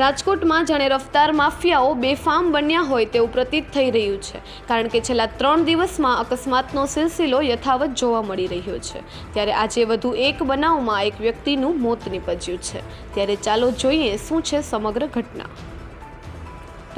રાજકોટમાં જાણે રફતાર માફિયાઓ બેફામ બન્યા હોય તેવું પ્રતીત થઈ રહ્યું છે. કારણ કે છેલ્લા ત્રણ દિવસમાં અકસ્માતનો સિલસિલો યથાવત જોવા મળી રહ્યો છે. ત્યારે આજે વધુ એક બનાવમાં એક વ્યક્તિનું મોત નીપજ્યું છે. ત્યારે ચાલો જોઈએ શું છે સમગ્ર ઘટના.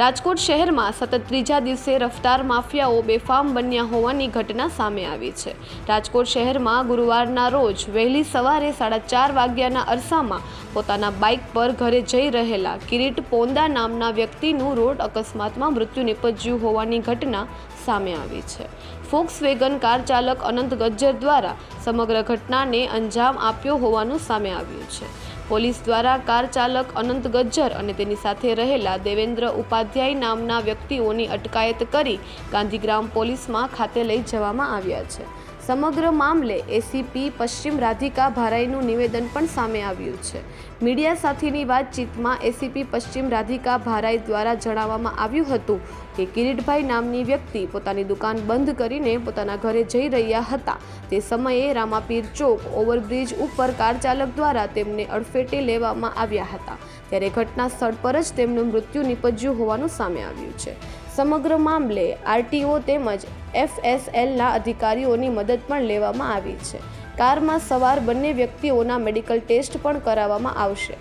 રાજકોટ શહેરમાં સતત ત્રીજા દિવસે રફતાર માફિયાઓ બેફામ બન્યા હોવાની ઘટના સામે આવી છે. રાજકોટ શહેરમાં ગુરુવારના રોજ વહેલી સવારે સાડા ચાર વાગ્યાના અરસામાં પોતાના બાઇક પર ઘરે જઈ રહેલા કિરીટ પોંદા નામના વ્યક્તિનું રોડ અકસ્માતમાં મૃત્યુ નિપજ્યું હોવાની ઘટના સામે આવી છે. ફોક્સ વેગન કાર ચાલક અનંત ગજ્જર દ્વારા સમગ્ર ઘટનાને અંજામ આપ્યો હોવાનું સામે આવ્યું છે. પોલીસ દ્વારા કાર ચાલક અનંત ગજ્જર અને તેની સાથે રહેલા દેવેન્દ્ર ઉપાધ્યાય નામના વ્યક્તિઓની અટકાયત કરી ગાંધીગ્રામ પોલીસમાં ખાતે લઈ જવામાં આવ્યા છે. સમગ્ર મામલે એસીપી પશ્ચિમ રાધિકા ભારાઈનું નિવેદન પણ સામે આવ્યું છે. મીડિયા સાથેની વાતચીતમાં એસીપી પશ્ચિમ રાધિકા ભારાઈ દ્વારા જણાવવામાં આવ્યું હતું કે કિરીટભાઈ નામની વ્યક્તિ પોતાની દુકાન બંધ કરીને પોતાના ઘરે જઈ રહ્યા હતા. તે સમયે રામાપીર ચોક ઓવરબ્રિજ ઉપર કાર ચાલક દ્વારા તેમને અડફેટે લેવામાં આવ્યા હતા. ત્યારે ઘટના સ્થળ પર જ તેમનું મૃત્યુ નિપજ્યું હોવાનું સામે આવ્યું છે. સમગ્ર મામલે આરટીઓ તેમજ એફએસએલના અધિકારીઓની મદદ પણ લેવામાં આવી છે. કારમાં સવાર બંને વ્યક્તિઓના મેડિકલ ટેસ્ટ પણ કરાવવામાં આવશે.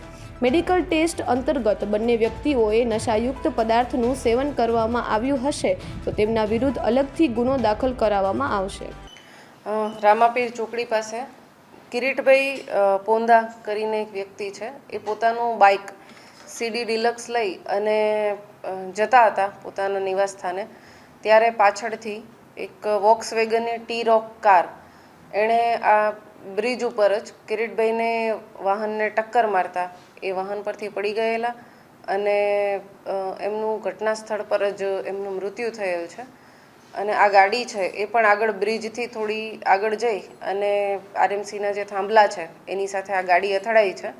મેડિકલ ટેસ્ટ અંતર્ગત બંને વ્યક્તિઓએ નશાયુક્ત પદાર્થનું સેવન કરવામાં આવ્યું હશે તો તેમના વિરુદ્ધ અલગથી ગુનો દાખલ કરાવવામાં આવશે. રામાપીર ચોકડી પાસે કિરીટભાઈ પોંદા કરીને એક વ્યક્તિ છે. એ પોતાનું બાઇક સીડી ડિલક્સ લઈ અને જતા હતા પોતાના નિવાસ સ્થાને. ત્યારે પાછળથી એક વોક્સ વેગનની ટી રોક કાર એણે આ બ્રિજ ઉપર જ કિરીટભાઈને વાહનને ટક્કર મારતા. એ વાહન પરથી પડી ગયેલા અને એમનું ઘટના સ્થળ પર જ એમનું મૃત્યુ થયેલ છે. અને આ ગાડી છે એ પણ આગળ બ્રિજથી થોડી આગળ જઈ અને આરએમસીના જે થાંભલા છે એની સાથે આ ગાડી અથડાઈ છે.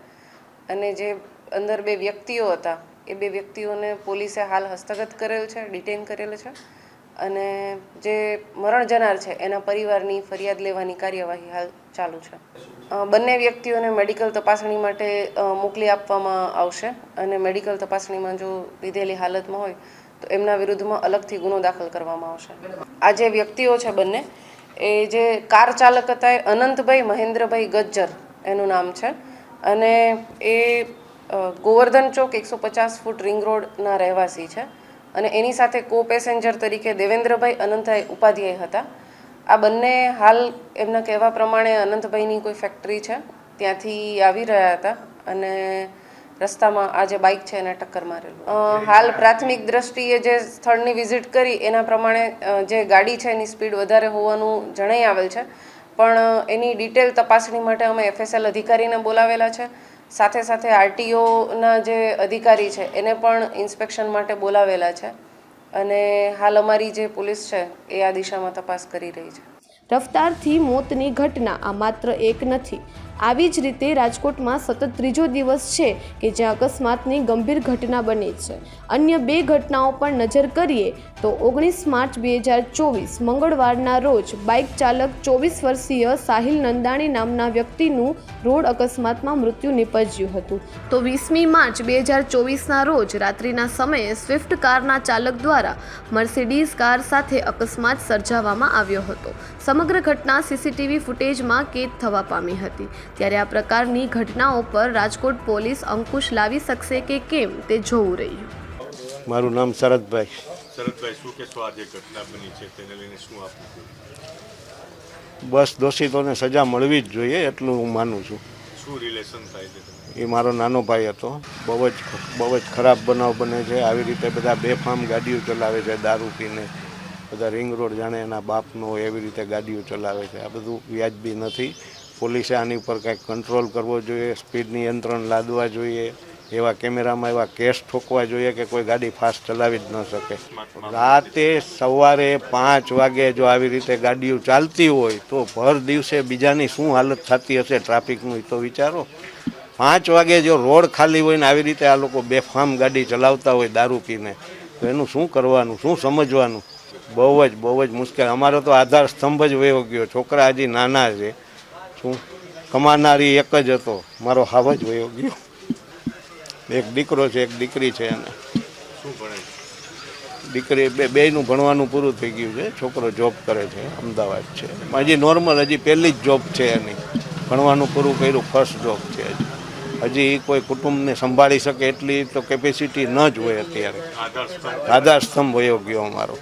અને જે અંદર બે વ્યક્તિઓ હતા, એ બે વ્યક્તિઓને પોલીસે હાલ હસ્તગત કરેલ છે, ડિટેન કરેલ છે. અને જે મરણ જનાર છે, એના પરિવારની ફરિયાદ લેવાની કાર્યવાહી હાલ ચાલુ છે. બંને વ્યક્તિઓને મેડિકલ તપાસણી માટે મોકલી આપવામાં આવશે અને મેડિકલ તપાસણીમાં જો લીધેલી હાલતમાં હોય, તો એમના વિરુદ્ધમાં અલગથી ગુનો દાખલ કરવામાં આવશે. આ જે વ્યક્તિઓ છે બંને, એ જે કાર ચાલક હતા, એ અનંતભાઈ મહેન્દ્રભાઈ ગજ્જર એનું નામ છે. અને એ ગોવર્ધન ચોક એકસો પચાસ ફૂટ રિંગ રોડના રહેવાસી છે. અને એની સાથે કો પેસેન્જર તરીકે દેવેન્દ્રભાઈ અનંતભાઈ ઉપાધ્યાય હતા. આ બંને હાલ એમના કહેવા પ્રમાણે અનંતભાઈની કોઈ ફેક્ટરી છે. ત્યાંથી આવી રહ્યા હતા અને રસ્તામાં આ જે બાઇક છે એને ટક્કર મારેલું. હાલ પ્રાથમિક દ્રષ્ટિએ જે સ્થળની વિઝિટ કરી એના પ્રમાણે જે ગાડી છે એની સ્પીડ વધારે હોવાનું જણાઈ આવેલ છે. પણ એની ડિટેલ તપાસણી માટે અમે એફએસએલ અધિકારીને બોલાવેલા છે. સાથે સાથે આરટીઓના જે અધિકારી છે, એને પણ ઇન્સ્પેક્શન માટે બોલાવેલા છે અને હાલ અમારી જે પોલીસ છે, એ આ દિશામાં તપાસ કરી રહી છે. રફતારથી મોતની ઘટના આ માત્ર એક નથી આવી જ રીતે રાજકોટમાં સતત ત્રીજો દિવસ છે કે જ્યાં અકસ્માતની ગંભીર ઘટના બની છે. અન્ય બે ઘટનાઓ પર નજર કરીએ તો ઓગણીસ માર્ચ બે હજાર ચોવીસ મંગળવારના રોજ બાઇક ચાલક ચોવીસ વર્ષીય સાહિલ નંદાણી નામના વ્યક્તિનું રોડ અકસ્માતમાં મૃત્યુ નિપજ્યું હતું. તો વીસમી માર્ચ બે હજાર ચોવીસના રોજ રાત્રિના સમયે સ્વિફ્ટ કારના ચાલક દ્વારા મર્સિડીઝ કાર સાથે અકસ્માત સર્જાવવામાં આવ્યો હતો. સમગ્ર ઘટના સીસીટીવી ફૂટેજમાં કેદ થવા પામી હતી. ત્યારે આ પ્રકારની ઘટનાઓ પર રાજકોટ પોલીસ અંકુશ લાવી શકશે કે કેમ તે જોવું રહ્યું. મારું નામ શરદભાઈ. શરદભાઈ શું કહેશો આજે ઘટના બની છે તેને લઈને શું આપવું બસ દોષિતોને સજા મળવી જ જોઈએ એટલું હું માનું છું. શું રિલેશન થાય છે એ મારો નાનો ભાઈ હતો. બહુ જ બહુ જ ખરાબ બનાવ બને છે. આવી રીતે બધા બેફામ ગાડીઓ ચલાવે છે દારૂ પીને. બધા રિંગ રોડ જાણે એના બાપનો એવી રીતે ગાડીઓ ચલાવે છે. આ બધું વ્યાજબી નથી. પોલીસે આની ઉપર કંઈક કંટ્રોલ કરવો જોઈએ સ્પીડ નિયંત્રણ લાદવા જોઈએ, એવા કેમેરામાં એવા કેસ ઠોકવા જોઈએ કે કોઈ ગાડી ફાસ્ટ ચલાવી જ ન શકે. રાતે સવારે પાંચ વાગે જો આવી રીતે ગાડીઓ ચાલતી હોય, તો ભર દિવસે બીજાની શું હાલત થતી હશે ટ્રાફિકનું એ તો વિચારો. પાંચ વાગે જો રોડ ખાલી હોય ને આવી રીતે આ લોકો બેફામ ગાડી ચલાવતા હોય દારૂ પીને, તો એનું શું કરવાનું, શું સમજવાનું? બહુ જ બહુ જ મુશ્કેલ. અમારો તો આધાર સ્તંભ જ વયો ગયો. છોકરા હજી નાના છે. શું કમાનારી એક જ હતો. મારો હાવ જ વયો ગયો. એક દીકરો છે એક દીકરી છે અને શું ભણે દીકરી બે બેયનું ભણવાનું પૂરું થઈ ગયું છે. છોકરો જોબ કરે છે અમદાવાદ છે. હજી નોર્મલ હજી પહેલી જ જોબ છે એની. ભણવાનું પૂરું કર્યું ફર્સ્ટ જોબ છે હજી. હજી કોઈ કુટુંબને સંભાળી શકે એટલી તો કેપેસિટી ન જ હોય અત્યારે. આધાર સ્તંભ વયો ગયો અમારો.